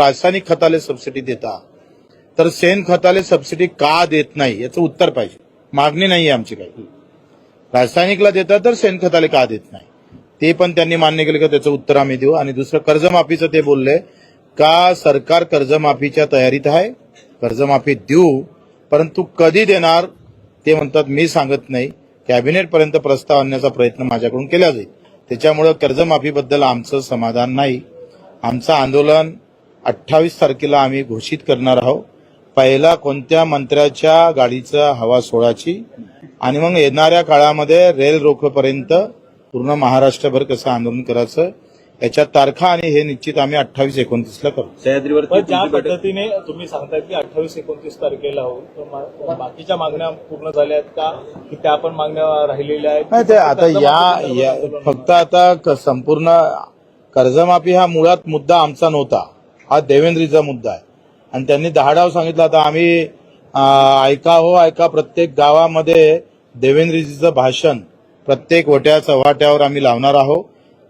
रासायनिक खताले सबसिडी देता. तर शेण खताला सबसिडी का देत नाही याचं उत्तर पाहिजे. मागणी नाही आहे आमची काही. रासायनिकला देता तर शेणखताले का देत नाही? ते पण त्यांनी मान्य केलं का त्याचं उत्तर आम्ही देऊ. आणि दुसरं कर्जमाफीचं ते बोलले का सरकार कर्जमाफीच्या तयारीत आहे? कर्जमाफी देऊ परंतु कधी देणार? ते म्हणतात मी सांगत नाही. कॅबिनेटपर्यंत प्रस्ताव आणण्याचा प्रयत्न माझ्याकडून केला जाईल. त्याच्यामुळं कर्जमाफीबद्दल आमचं समाधान नाही. आमचं आंदोलन अठ्ठावीस तारखेला आम्ही घोषित करणार आहोत. पहिला कोणत्या मंत्र्याच्या गाडीचं हवा सोडायची? आणि मग येणाऱ्या काळामध्ये रेल रोखोपर्यंत पूर्ण महाराष्ट्रभर कसं आंदोलन करायचं? याच्या तारखा आणि हे निश्चित आम्ही अठ्ठावीस एकोणतीसला करू. सह्याद्रीवरती पण ज्या पद्धतीने तुम्ही सांगताय की अठ्ठावीस एकोणतीस तारखेला मा- बाकीच्या मागण्या पूर्ण झाल्या आहेत का? की त्या पण मागण्या राहिलेल्या आहेत? नाही ते आता या फक्त आता संपूर्ण कर्जमाफी हा मुळात मुद्दा आमचा नव्हता. हा देवेंद्रीचा मुद्दा आहे. आणि त्यांनी दहा डाव सांगितलं आता आम्ही ऐका हो ऐका प्रत्येक गावामध्ये देवेंद्रजीचं भाषण प्रत्येक वट्या चव्हाट्यावर आम्ही लावणार आहोत.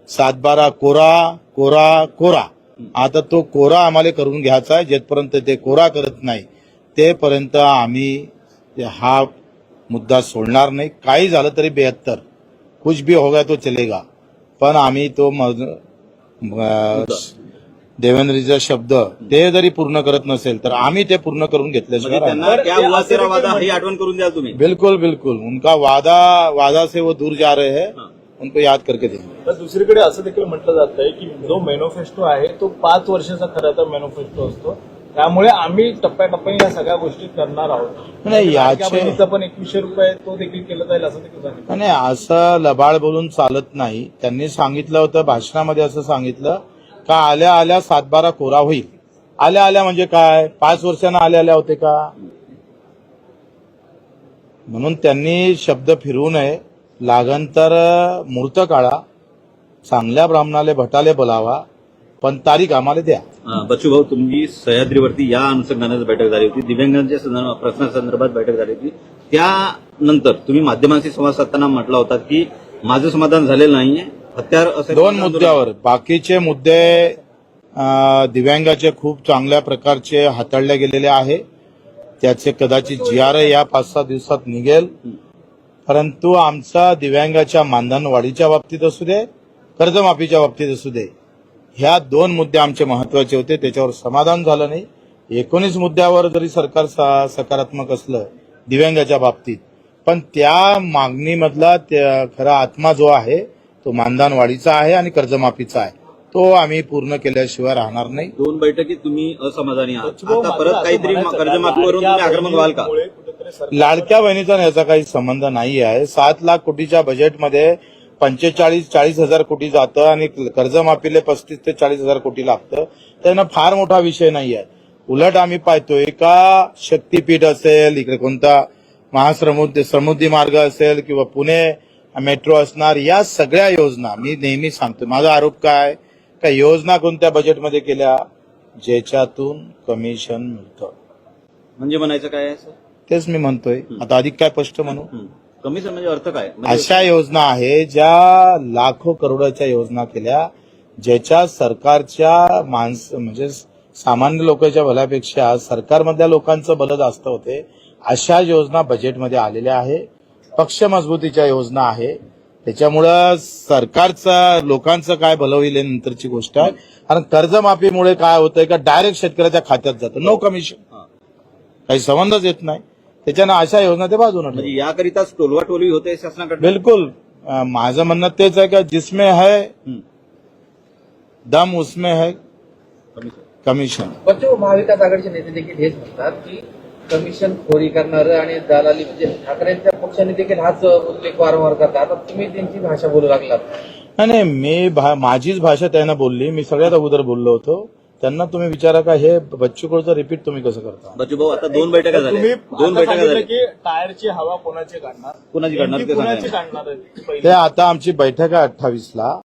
सातबारा कोरा कोरा कोरा. आता तो कोरा आम्हाला करून घ्यायचा आहे जेथपर्यंत ते कोरा करत नाही तेपर्यंत आम्ही हा मुद्दा सोडणार नाही. काही झालं तरी बेहत्तर. कुछ भी होगा तो चलेगा. पण आम्ही तो मज- देवेंद्रजीचा शब्द ते जरी पूर्ण करत नसेल तर आम्ही ते पूर्ण करून म्हणजे घेतल्याशिवाय त्यांना बरं, क्या ते हुआ असं तेरा देखील वादा म्हण- ही आठवण करून द्याल तुम्ही. बिल्कुल बिल्कुल. उनका वादा वादा से वो दूर जा रहे हैं. उनको याद करके देंगे तर दुसरीकडे असं देखील म्हटलं जात आहे की जो मॅनिफेस्टो आहे तो पाच वर्षाचा खरं तर मॅनिफेस्टो असतो. त्यामुळे आम्ही टप्प्याटप्प्याने या सगळ्या गोष्टी करणार आहोत. नाही लाडक्या याचे पण एकवीसशे रुपये तो देखील केलं जाईल असं देखील सांगितलं. नाही असं लबाड बोलून चालत नाही. त्यांनी सांगितलं होतं भाषणामध्ये असं सांगितलं. का आल्या आल्या सातबारा कोरा होईल? आल्या आल्या म्हणजे काय? पाच वर्षांना आल्या आल्या होते का? म्हणून त्यांनी शब्द फिरवू नये. लागन तर मूर्त काळा चांगल्या ब्राह्मणाले भटाले बोलावा. पण तारीख आम्हाला द्या. बच्चू भाऊ तुमची सह्याद्रीवरती या अनुषंगाने बैठक झाली होती. दिव्यांगांच्या प्रश्नासंदर्भात बैठक झाली होती. त्यानंतर तुम्ही माध्यमांशी संवाद साधताना म्हटला होता की माझं समाधान झालेलं नाहीये. हत्यार दोन मुद्द्यावर. बाकीचे मुद्दे दिव्यांगाचे खूप चांगल्या प्रकारचे हाताळले गेलेले आहे. त्याचे कदाचित जी आर या पाच सहा दिवसात निघेल. परंतु आमचा दिव्यांगाच्या मानधन वाढीच्या बाबतीत असू दे कर्जमाफीच्या बाबतीत असू दे ह्या दोन मुद्दे आमचे महत्त्वाचे होते. त्याच्यावर समाधान झालं नाही. एकोणीस मुद्द्यावर जरी सरकार सकारात्मक असलं दिव्यांगाच्या बाबतीत पण त्या मागणीमधला खरा आत्मा जो आहे तो मानधन वाढीचा आहे आणि कर्जमाफीचा आहे. तो आम्ही पूर्ण केल्याशिवाय राहणार नाही. दोन बैठकीत तुम्ही असमाधानी आहात. आता मात्र परत काहीतरी कर्जमाफीवरून लाडक्या तुम्ही आक्रमक व्हाल का? लाडक्या बहिणीचा याचा काही संबंध नाही आहे. सात लाख कोटीच्या बजेटमध्ये पंचेचाळीस चाळीस हजार कोटी जातं आणि कर्जमाफीले पस्तीस ते चाळीस हजार कोटी लागतं. त्यांना फार मोठा विषय नाही आहे. उलट आम्ही पाहतोय का शक्तीपीठ असेल इकडे कोणता महासमुद्री समुद्री मार्ग असेल किंवा पुणे मेट्रो असणार या सगळ्या योजना मी नेहमी सांगतो माझा आरोप काय? का योजना कोणत्या बजेटमध्ये केल्या? ज्याच्यातून कमिशन मिळतं. म्हणजे म्हणायचं काय आहे सर? तेच मी म्हणतोय. आता अधिक काय स्पष्ट म्हणू. कमिशन म्हणजे अर्थ काय? म्हणजे अशा योजना आहे ज्या लाखो करोडाच्या योजना केल्या ज्याच्या सरकारच्या माणस म्हणजे सामान्य लोकांच्या भल्यापेक्षा सरकारमधल्या लोकांचं भलं जास्त होते अशा योजना बजेटमध्ये आलेल्या आहे. पक्ष मजबूतीच्या योजना आहे. त्याच्यामुळं सरकारचा लोकांचं काय भलं होईल हे नंतरची गोष्ट आहे. कारण कर्जमाफीमुळे काय होतंय का डायरेक्ट शेतकऱ्याच्या खात्यात जातं. नो कमिशन हां. काही संबंधच येत नाही. त्याच्यानं अशा योजना ते बाजूने. म्हणजे याकरिताच टोलवा टोलवी होते शासनाकडे बिल्कुल. माझं म्हणणं तेच आहे का जिसमें है दम उसमें है कमिशन. महाविकास आघाडीचे नेते देखील हेच म्हणतात की कमिशन खोरी करणारं आणि दलाली म्हणजे ठाकरेंच्या पक्षाने देखील हाच उल्लेख वारंवार करतात. आता तुम्ही त्यांची भाषा बोलू लागलात. नाही नाही मी भा- माझीच भाषा त्यांना बोलली. मी सगळ्यात अगोदर बोललो होतो. त्यांना तुम्ही विचारा का हे बच्चू कडचं रिपीट तुम्ही कसं करता? बच्चू भाऊ आता दोन बैठका झाल्या. दोन बैठका झाल्या. की टायरची हवा कोणाची काढणार? कोणाची काढणार ते कोणाची सांगा. काढणार आहे? ते आता आमची बैठक आहे अठ्ठावीसला.